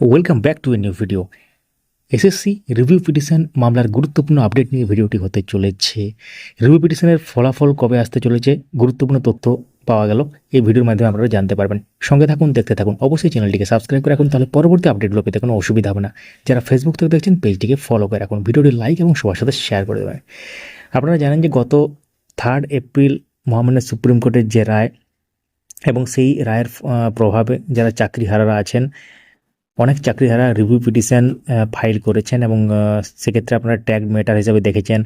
Welcome back to a new video SSC review petition মামলার গুরুত্বপূর্ণ update নিয়ে ভিডিওটি হতে চলেছে। রিভিউ পিটিশনের ফলাফল কবে আসতে চলেছে, গুরুত্বপূর্ণ তথ্য পাওয়া গেল। এই ভিডিওর মাধ্যমে আপনারা জানতে পারবেন। সঙ্গে থাকুন, দেখতে থাকুন। অবশ্যই চ্যানেলটিকে সাবস্ক্রাইব করে রাখুন, তাহলে পরবর্তী আপডেটগুলো পেতে কোনো অসুবিধা হবে না। যারা ফেসবুক থেকে দেখছেন পেজটিকে ফলো করে রাখুন। ভিডিওটি লাইক এবং সবার সাথে শেয়ার করে দেবেন। আপনারা জানেন যে গত থার্ড এপ্রিল মহামান্য সুপ্রিম কোর্টের যে রায় এবং সেই রায়ের প্রভাবে যারা চাকরিহারারা আছেন অনেক চাকরিহারা রিভিউ পিটিশন ফাইল করেছেন এবং সেক্ষেত্রে আপনারা ট্যাগ মেটার হিসাবে দেখেছেন,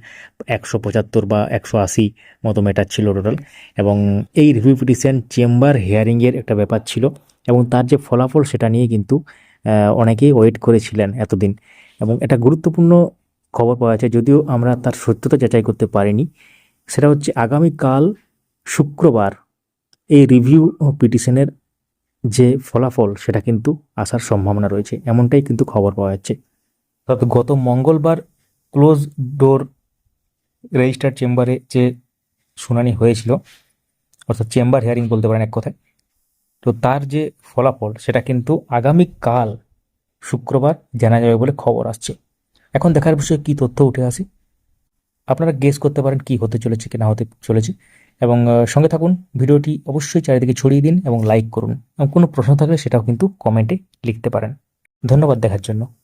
একশো পঁচাত্তর বা একশো আশি মতো মেটার ছিল টোটাল এবং এই রিভিউ পিটিশন চেম্বার হিয়ারিংয়ের একটা ব্যাপার ছিল এবং তার যে ফলাফল সেটা নিয়ে কিন্তু অনেকেই ওয়েট করেছিলেন এতদিন এবং এটা গুরুত্বপূর্ণ খবর পাওয়া যাচ্ছে, যদিও আমরা তার সত্যতা যাচাই করতে পারিনি, সেটা হচ্ছে আগামীকাল শুক্রবার এই রিভিউ পিটিশনের যে ফলাফল সেটা কিন্তু আসার সম্ভাবনা রয়েছে, এমনটাই কিন্তু খবর পাওয়া যাচ্ছে। তবে গত মঙ্গলবার ক্লোজ ডোর রেজিস্টার চেম্বারে যে শুনানি হয়েছিল, অর্থাৎ চেম্বার হিয়ারিং বলতে পারেন এক কথায়, তো তার যে ফলাফল সেটা কিন্তু আগামীকাল শুক্রবার জানা যাবে বলে খবর আসছে। এখন দেখার বিষয়ে কী তথ্য উঠে আসে? আপনারা গেস করতে পারেন কি হতে চলেছে কি না হতে চলেছে। এবং সঙ্গে থাকুন, ভিডিওটি অবশ্যই চারিদিকে ছড়িয়ে দিন এবং লাইক করুন। এবং কোনো প্রশ্ন থাকলে সেটাও কিন্তু কমেন্টে লিখতে পারেন। ধন্যবাদ দেখার জন্য।